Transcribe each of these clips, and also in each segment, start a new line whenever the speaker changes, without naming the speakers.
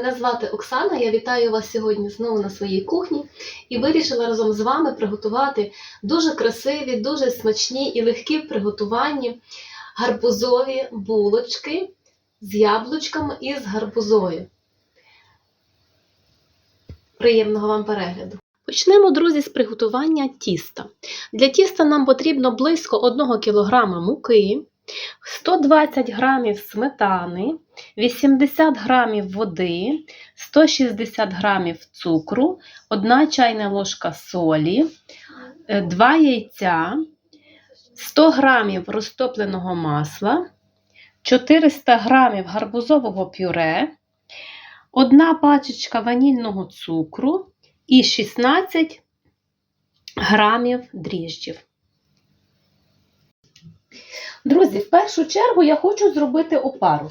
Мене звати Оксана. Я вітаю вас сьогодні знову на своїй кухні і вирішила разом з вами приготувати дуже красиві, дуже смачні і легкі в приготуванні гарбузові булочки з яблучками і з гарбузою. Приємного вам перегляду! Почнемо, друзі, з приготування тіста. Для тіста нам потрібно близько 1 кг муки, 120 г сметани, 80 г води, 160 г цукру, 1 чайна ложка солі, 2 яйця, 100 г розтопленого масла, 400 г гарбузового пюре, 1 пачечка ванільного цукру і 16 грамів дріжджів. Друзі, в першу чергу я хочу зробити опару.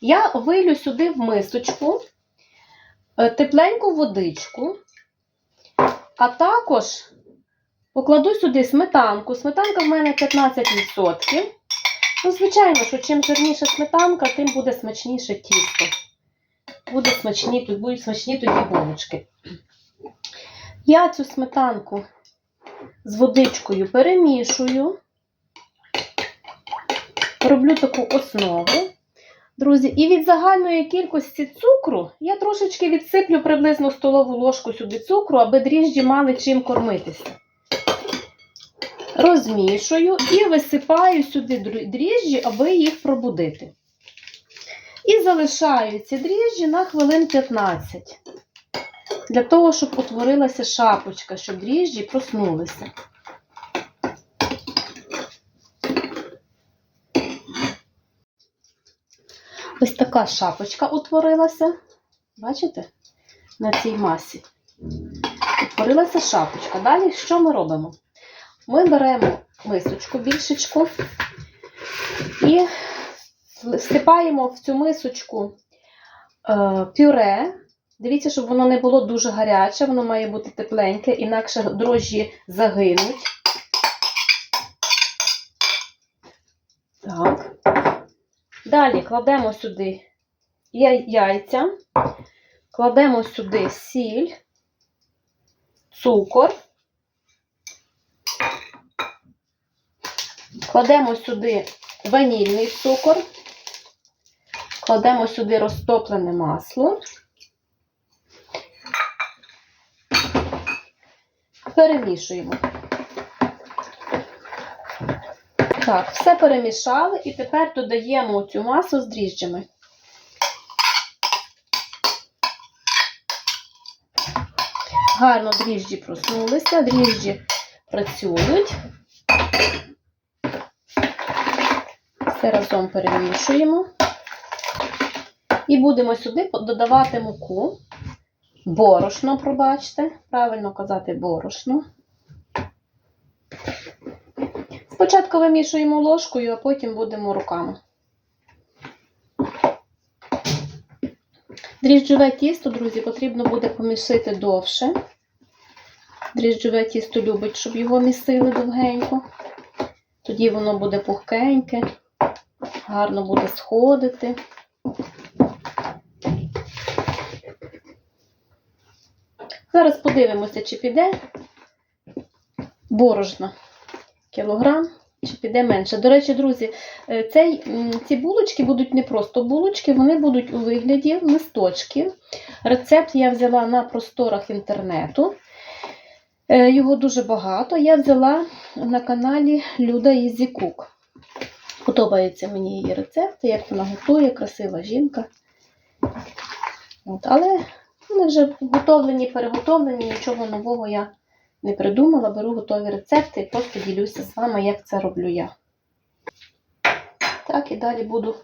Я вилю сюди в мисочку е, тепленьку водичку, а також покладу сюди сметанку. Сметанка в мене 15%. Ну, звичайно, що чим жирніша сметанка, тим буде смачніше тісто. Буде смачні, тут будуть смачні тоді булочки. Я цю сметанку з водичкою перемішую. Роблю таку основу, друзі, і від загальної кількості цукру я трошечки відсиплю приблизно столову ложку сюди цукру, аби дріжджі мали чим кормитися. Розмішую і висипаю сюди дріжджі, аби їх пробудити. І залишаю ці дріжджі на хвилин 15. Для того, щоб утворилася шапочка, щоб дріжджі проснулися. Ось така шапочка утворилася. Бачите? На цій масі. Утворилася шапочка. Далі що ми робимо? Ми беремо мисочку, більшечку і всипаємо в цю мисочку е, пюре. Дивіться, щоб воно не було дуже гаряче, воно має бути тепленьке, інакше дрожжі загинуть. Так. Далі кладемо сюди яйця, кладемо сюди сіль, цукор, кладемо сюди ванільний цукор, кладемо сюди розтоплене масло, перемішуємо. Так, все перемішали і тепер додаємо цю масу з дріжджами. Гарно дріжджі проснулися, дріжджі працюють. Все разом перемішуємо. І будемо сюди додавати муку. Борошно, пробачте, правильно казати борошно. Спочатку вимішуємо ложкою, а потім будемо руками. Дріжджове тісто, друзі, потрібно буде помісити довше. Дріжджове тісто любить, щоб його місили довгенько. Тоді воно буде пухкеньке, гарно буде сходити. Зараз подивимося, чи піде борошна кілограм, чи піде менше. До речі, друзі, е, цей, ці булочки будуть не просто булочки, вони будуть у вигляді листочків. Рецепт я взяла на просторах інтернету. Е, його дуже багато. Я взяла на каналі Люда Ізі Кук. Подобається мені її рецепти, як вона готує, красива жінка. От, Але вони вже готовлені, переготовлені, нічого нового я не придумала, беру готові рецепти і просто ділюся з вами, як це роблю я. Так, і далі буду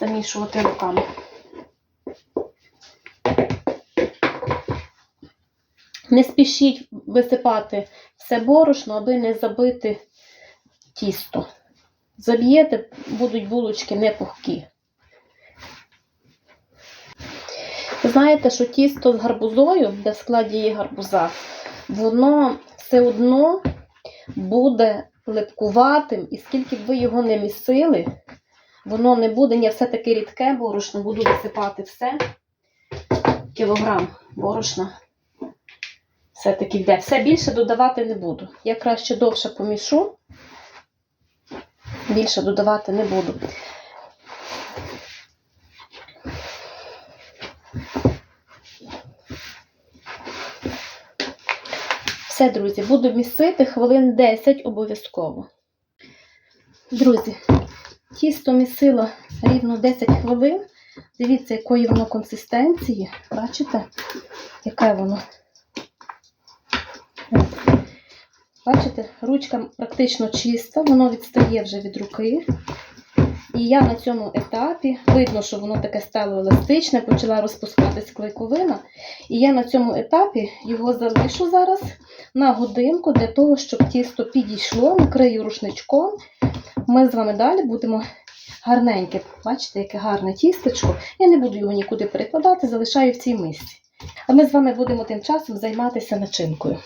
замішувати руками. Не спішіть висипати все борошно, аби не забити тісто. Заб'єте, будуть булочки не пухкі. Знаєте, що тісто з гарбузою, де в складі є гарбуза, воно все одно буде липкуватим, і скільки б ви його не місили, воно не буде, ні, все таки рідке борошно, буду висипати все. кілограм борошна все-таки йде. Все більше додавати не буду. Я краще довше помішу, більше додавати не буду. Все, друзі, буду місити хвилин 10 обов'язково. Друзі, тісто місила рівно 10 хвилин. Дивіться, якої воно консистенції. Бачите, яке воно? Бачите, ручка практично чиста, воно відстає вже від руки. І я на цьому етапі, видно, що воно таке стало еластичне, почала розпускатись клейковина. І я на цьому етапі його залишу зараз на годинку для того, щоб тісто підійшло, накрию рушничком. Ми з вами далі будемо гарненьке. Бачите, яке гарне тістечко. Я не буду його нікуди перекладати, залишаю в цій мисці. А ми з вами будемо тим часом займатися начинкою.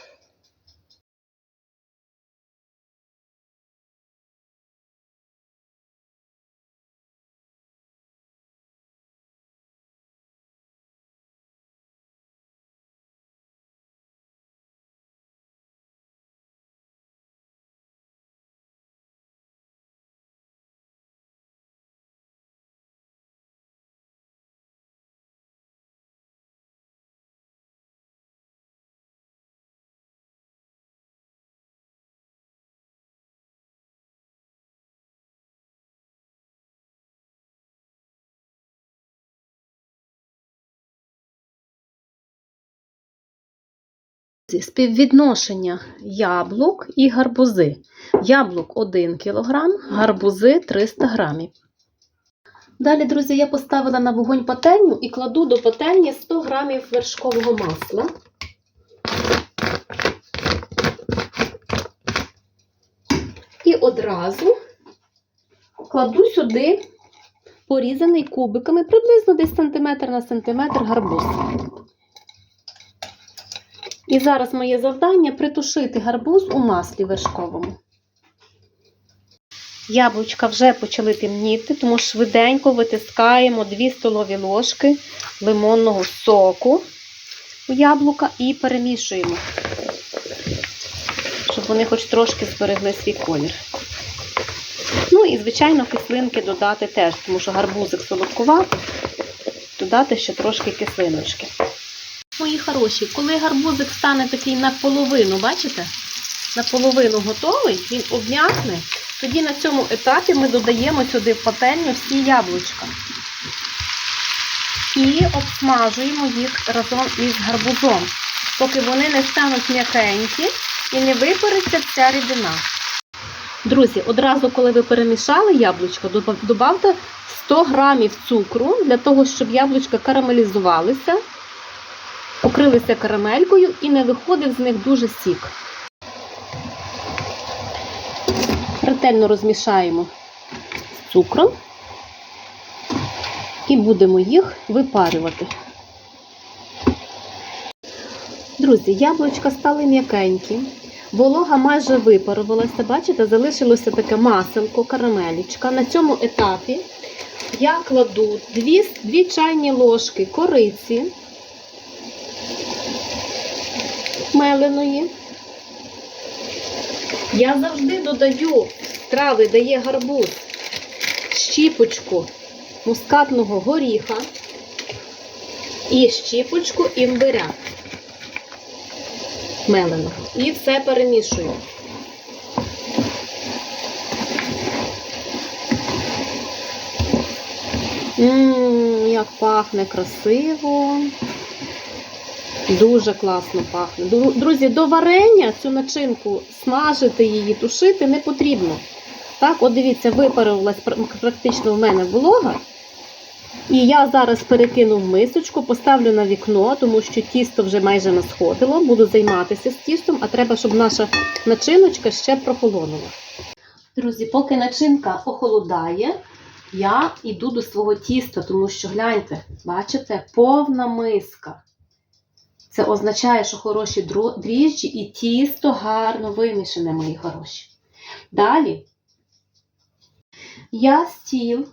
Співвідношення яблук і гарбузи. Яблук 1 кг, гарбузи 300 г. Далі, друзі, я поставила на вогонь пательню і кладу до пательні 100 г вершкового масла. І одразу кладу сюди порізаний кубиками приблизно десь сантиметр на сантиметр гарбуз. І зараз моє завдання притушити гарбуз у маслі вершковому. Яблучка вже почали темніти, тому швиденько витискаємо 2 столові ложки лимонного соку у яблука і перемішуємо, щоб вони хоч трошки зберегли свій колір. Ну і, звичайно, кислинки додати теж, тому що гарбузик солодкуватий, додати ще трошки кислиночки. Мої хороші, коли гарбузик стане такий наполовину, бачите? Наполовину готовий, він обм'якне, тоді на цьому етапі ми додаємо сюди в пательню всі яблучка. І обсмажуємо їх разом із гарбузом, поки вони не стануть м'якенькі і не випариться вся рідина. Друзі, одразу, коли ви перемішали яблучко, додавте 100 грамів цукру для того, щоб яблучка карамелізувалися покрилися карамелькою і не виходив з них дуже сік. Ретельно розмішаємо з цукром і будемо їх випарювати. Друзі, яблучка стали м'якенькі, волога майже випарувалася, бачите, залишилося таке маселко, карамелічка. На цьому етапі я кладу 2, 2 чайні ложки кориці меленої. Я завжди додаю трави, дає гарбуз, щіпочку мускатного горіха і щіпочку імбиря меленого. І все перемішую. Ммм, як пахне красиво. Дуже класно пахне. Друзі, до варення цю начинку смажити її, тушити не потрібно. Так, от дивіться, випарилась практично в мене волога. І я зараз перекину в мисочку, поставлю на вікно, тому що тісто вже майже насходило. Буду займатися з тістом, а треба, щоб наша начиночка ще прохолонула. Друзі, поки начинка охолодає, я йду до свого тіста, тому що гляньте, бачите, повна миска. Це означає, що хороші дріжджі і тісто гарно вимішане, мої хороші. Далі я стіл,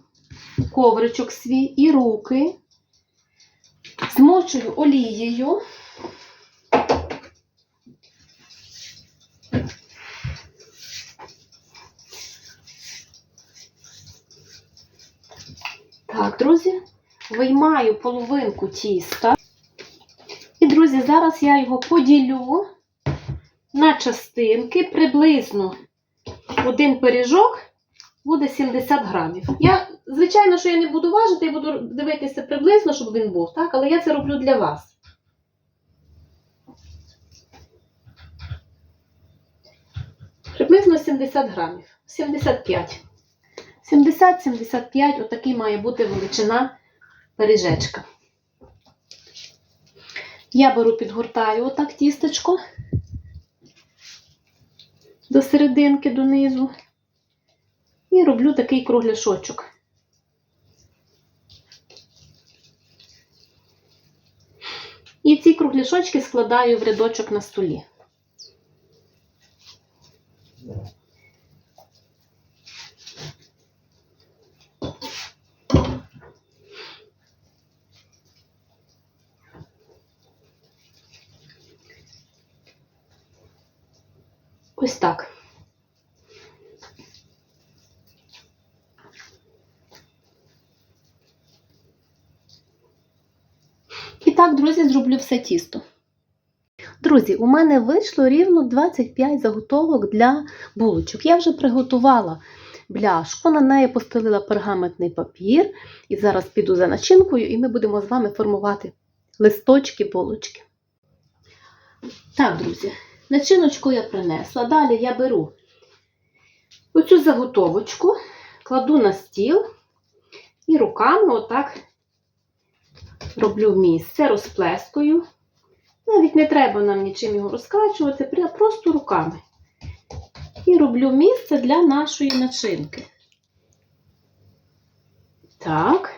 ковричок свій і руки Змочую олією. Так, друзі, виймаю половинку тіста. Зараз я його поділю на частинки приблизно один пиріжок буде 70 грамів. Я, звичайно, що я не буду важити, я буду дивитися приблизно, щоб він був, так? але я це роблю для вас. Приблизно 70 грамів. 75. 70-75, отакий має бути величина пиріжечка. Я беру, підгортаю отак тістечко до серединки, донизу. І роблю такий кругляшочок. І ці кругляшочки складаю в рядочок на столі. Так. І так, друзі, зроблю все тісто. Друзі, у мене вийшло рівно 25 заготовок для булочок. Я вже приготувала бляшку, на неї постелила пергаментний папір. І зараз піду за начинкою, і ми будемо з вами формувати листочки булочки. Так, друзі, начиночку я принесла. Далі я беру оцю заготовочку, кладу на стіл і руками отак роблю місце, розплескую. Навіть не треба нам нічим його розкачувати, просто руками. І роблю місце для нашої начинки. Так.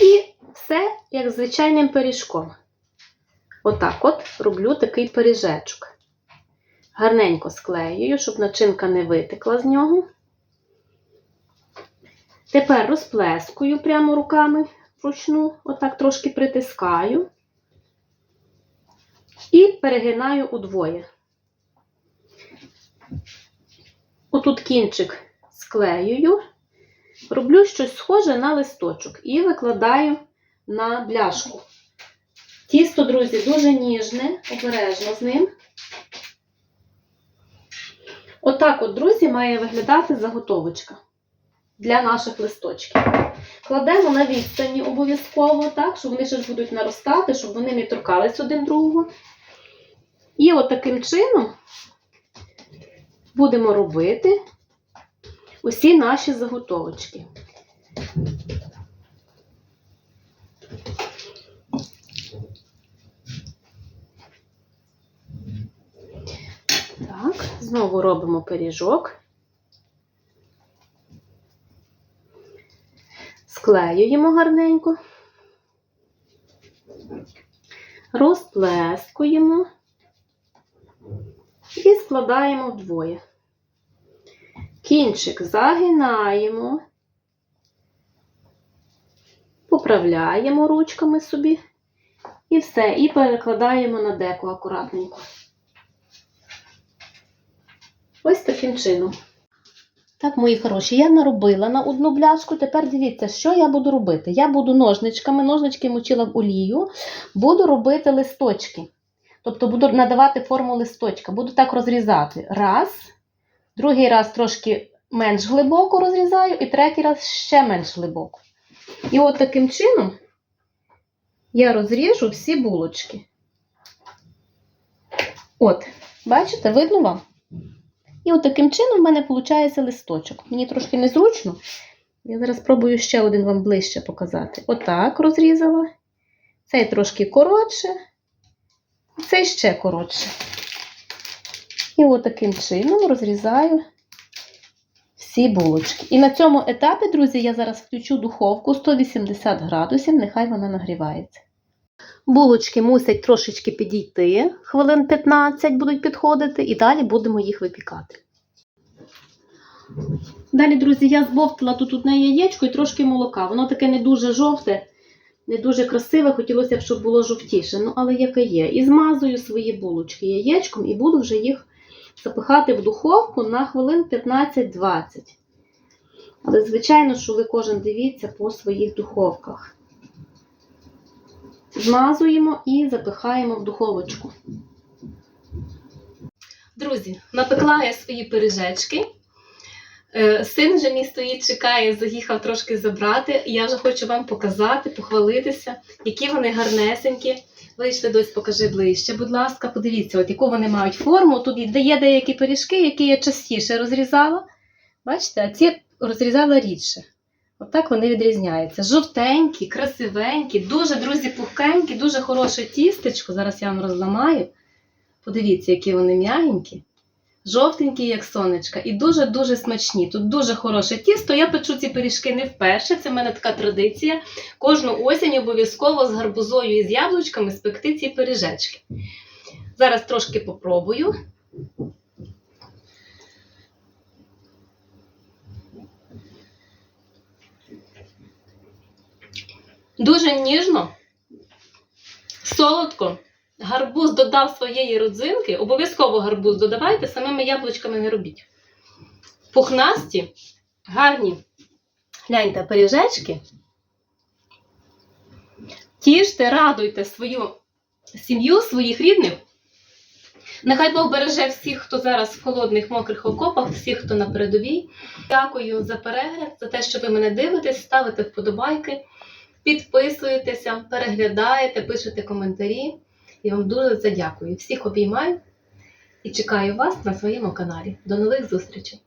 І все як звичайним пиріжком. Отак от роблю такий пиріжечок. Гарненько склеюю, щоб начинка не витекла з нього. Тепер розплескую прямо руками вручну, отак трошки притискаю і перегинаю удвоє. Отут кінчик склеюю, роблю щось схоже на листочок і викладаю на бляшку. Тісто, друзі, дуже ніжне, обережно з ним. Отак от, друзі, має виглядати заготовочка для наших листочків. Кладемо на відстані обов'язково, так, щоб вони ще ж будуть наростати, щоб вони не торкались один другого. І от таким чином будемо робити усі наші заготовочки. Так, знову робимо пиріжок. Склеюємо гарненько, розплескуємо і складаємо вдвоє. Кінчик загинаємо, поправляємо ручками собі і все, і перекладаємо на деко акуратненько. Ось таким чином. Так, мої хороші, я наробила на одну бляшку. Тепер дивіться, що я буду робити. Я буду ножничками, ножнички мочила в олію, буду робити листочки. Тобто буду надавати форму листочка. Буду так розрізати. Раз, другий раз трошки менш глибоко розрізаю, і третій раз ще менш глибоко. І от таким чином я розріжу всі булочки. От, бачите, видно вам? І от таким чином в мене виходить листочок. Мені трошки незручно. Я зараз спробую ще один вам ближче показати. Отак розрізала. Цей трошки коротше, цей ще коротше. І от чином розрізаю всі булочки. І на цьому етапі, друзі, я зараз включу духовку 180 градусів, нехай вона нагрівається. Булочки мусять трошечки підійти, хвилин 15 будуть підходити, і далі будемо їх випікати. Далі, друзі, я збовтала тут одне яєчко і трошки молока. Воно таке не дуже жовте, не дуже красиве, хотілося б, щоб було жовтіше. Ну, але яке є. І змазую свої булочки яєчком і буду вже їх запихати в духовку на хвилин 15-20. Але, звичайно, що ви кожен дивіться по своїх духовках. Змазуємо і запихаємо в духовочку. Друзі, напекла я свої пиріжечки. Е, Син вже мій стоїть, чекає, заїхав трошки забрати. Я вже хочу вам показати, похвалитися, які вони гарнесенькі. Вийшли дось, покажи ближче, будь ласка, подивіться, от яку вони мають форму. Тут є деякі пиріжки, які я частіше розрізала. Бачите, а ці розрізала рідше. Отак вони відрізняються. Жовтенькі, красивенькі, дуже, друзі, пухкенькі, дуже хороше тістечко. Зараз я вам розламаю. Подивіться, які вони м'ягенькі. Жовтенькі, як сонечка, і дуже-дуже смачні. Тут дуже хороше тісто. Я печу ці пиріжки не вперше. Це в мене така традиція. Кожну осінь обов'язково з гарбузою і з яблучками спекти ці пиріжечки. Зараз трошки попробую. Дуже ніжно, солодко. Гарбуз додав своєї родзинки. Обов'язково гарбуз додавайте, самими яблучками не робіть. Пухнасті, гарні. Гляньте, пиріжечки. Тіште, радуйте свою сім'ю, своїх рідних. Нехай Бог береже всіх, хто зараз в холодних мокрих окопах, всіх, хто на передовій. Дякую за перегляд, за те, що ви мене дивитесь, ставите вподобайки, підписуєтеся, переглядаєте, пишете коментарі. Я вам дуже за дякую. Всіх обіймаю і чекаю вас на своєму каналі. До нових зустрічей!